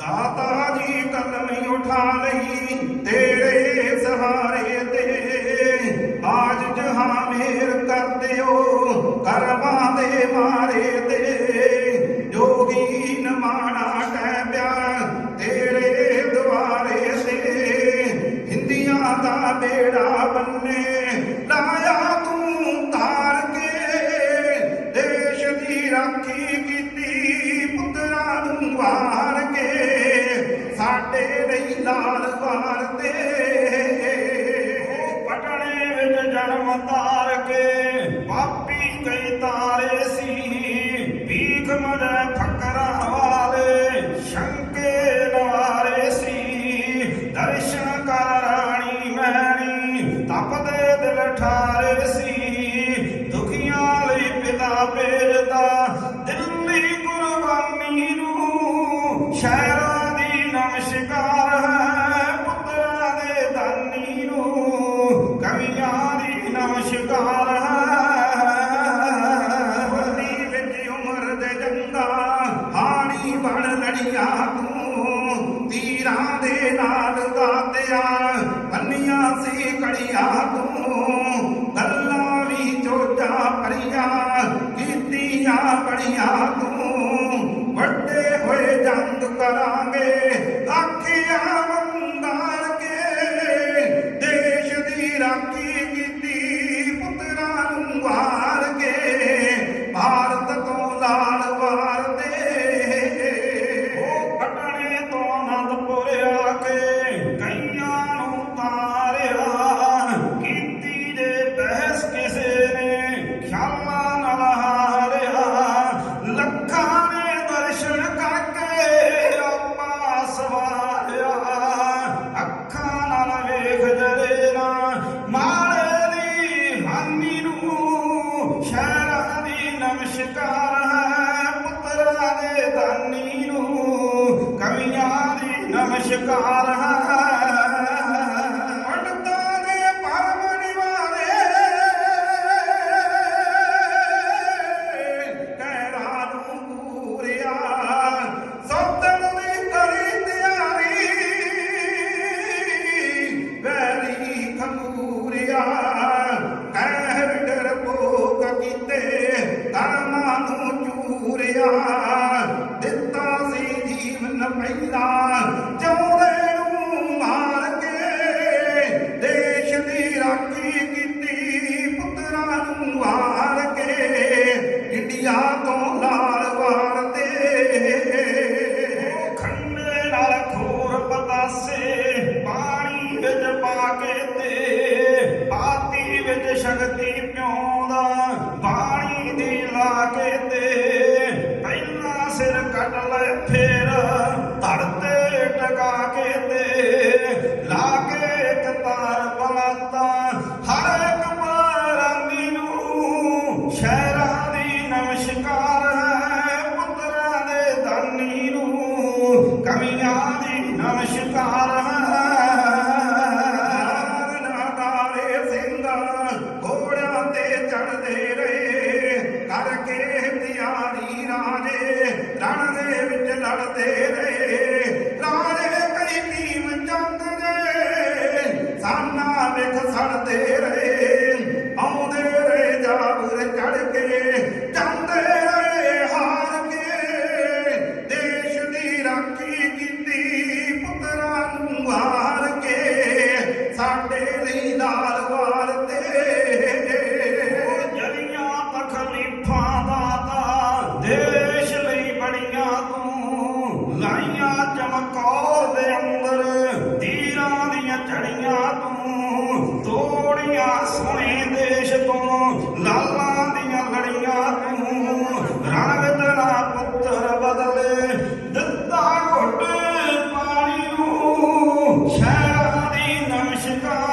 దాత ಮಾತಾ ਤੂੰ ਵੱਡੇ ਹੋਏ ਜੰਗ ਕਰਾਂਗੇ ਆਖਿਆ تعالى ਸ਼ਿਕਾਰ ਪੁੱਤਰਾਂ ਦੇ ਧਨੀ ਨੂੰ। ਕਮੀਆਂ ਦੀ ਨਾ ਘੋੜਿਆਂ ਤੇ ਚੜਦੇ ਰਹੇ। ਕਰਕੇ ਤਿਆਰੀ ਰਾਜੇ ਰਣ ਵਿੱਚ ਲੜਦੇ ਰਹੇ। ਰਾਜੇ ਕਈ ਟੀਮ ਚੰਦ ਨੇ, ਸਾਨਾ ਵਿੱਚ ਸੜਦੇ ਰਹੇ।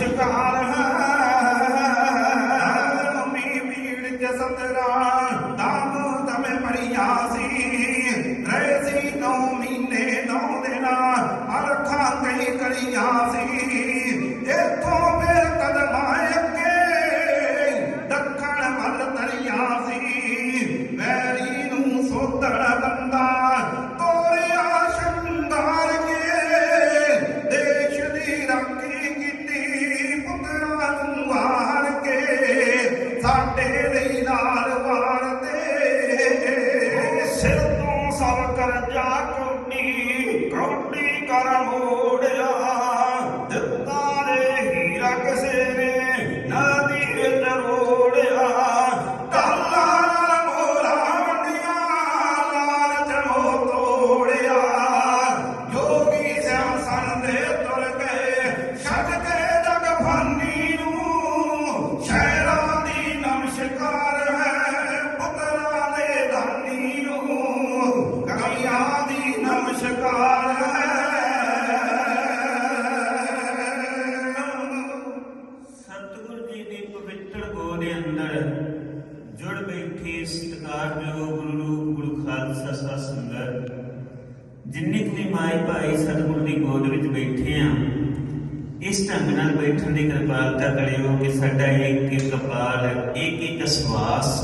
真干啊。Sunday ਜਿੰਨੇ ਕੁ ਵੀ ਮਾਈ ਭਾਈ ਸਤਿਗੁਰ ਦੀ ਗੋਦ ਵਿੱਚ ਬੈਠੇ ਆ, ਇਸ ਢੰਗ ਨਾਲ ਬੈਠਣ ਦੀ ਕਿਰਪਾਲਤਾ ਕਰਿਓ ਕਿ ਸਾਡਾ ਇੱਕ ਇੱਕ ਕਪਾਲ, ਇੱਕ ਇੱਕ ਸਵਾਸ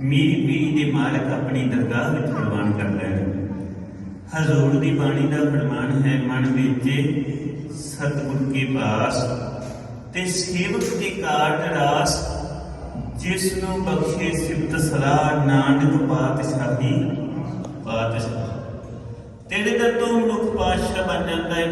ਮੇਰੀ ਪੀੜੀ ਦੇ ਮਾਲਕ ਆਪਣੀ ਦਰਗਾਹ ਵਿੱਚ ਪ੍ਰਵਾਨ ਕਰ ਲੈਣ। ਹਜ਼ੂਰ ਦੀ ਬਾਣੀ ਦਾ ਪ੍ਰਮਾਣ ਹੈ, ਮਨ ਵਿੱਚੇ ਸਤਿਗੁਰ ਕੇ ਪਾਸ, ਤੇ ਸੇਵਕ ਦੀ ਕਾਰਜ ਰਾਸ, ਜਿਸ ਨੂੰ ਬਖਸ਼ੇ ਸਿਫਤ ਸਲਾਹ, ਨਾਨਕ ਪਾਤਸ਼ਾਹੀ ਪਾਤਸ਼ਾਹ। ਤੇਰੇ ਦਰ ਤੋਂ ਮਨੁੱਖ ਪਾਸ਼ਾ ਬਣ ਜਾਂਦਾ ਹੈ